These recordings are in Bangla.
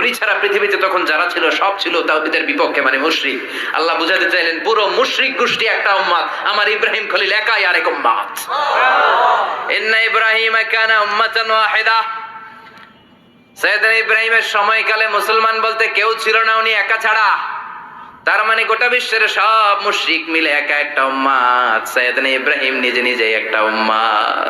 উনি ছাড়া পৃথিবীতে তখন যারা ছিল সব ছিল তাওহিদের বিপক্ষে মানে মুশরিক। আল্লাহ বুঝাতে চাইলেন পুরো মুশরিক গোষ্ঠী একটা উম্মাদ আমার ইব্রাহিম খলিল একাই আরেক উম্মাদ ইন্না ইব্রাহিম কানা উম্মাতান ওয়াহিদা। সৈয়দনা ইব্রাহিমের সময়কালে মুসলমান বলতে কেউ ছিল না উনি একা ছাড়া। তার মানে গোটা বিশ্বের সব মুশরিক মিলে একা একটা উম্মাদ সৈয়দনা ইব্রাহিম নিজে নিজে একটা উম্মাদ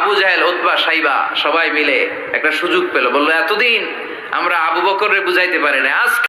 আবু জাহেল ওতবা সাইবা, সবাই মিলে একটা সুযোগ পেল। বলল, এতদিন আমরা আবু বকরের বুঝাইতে পারি না আজ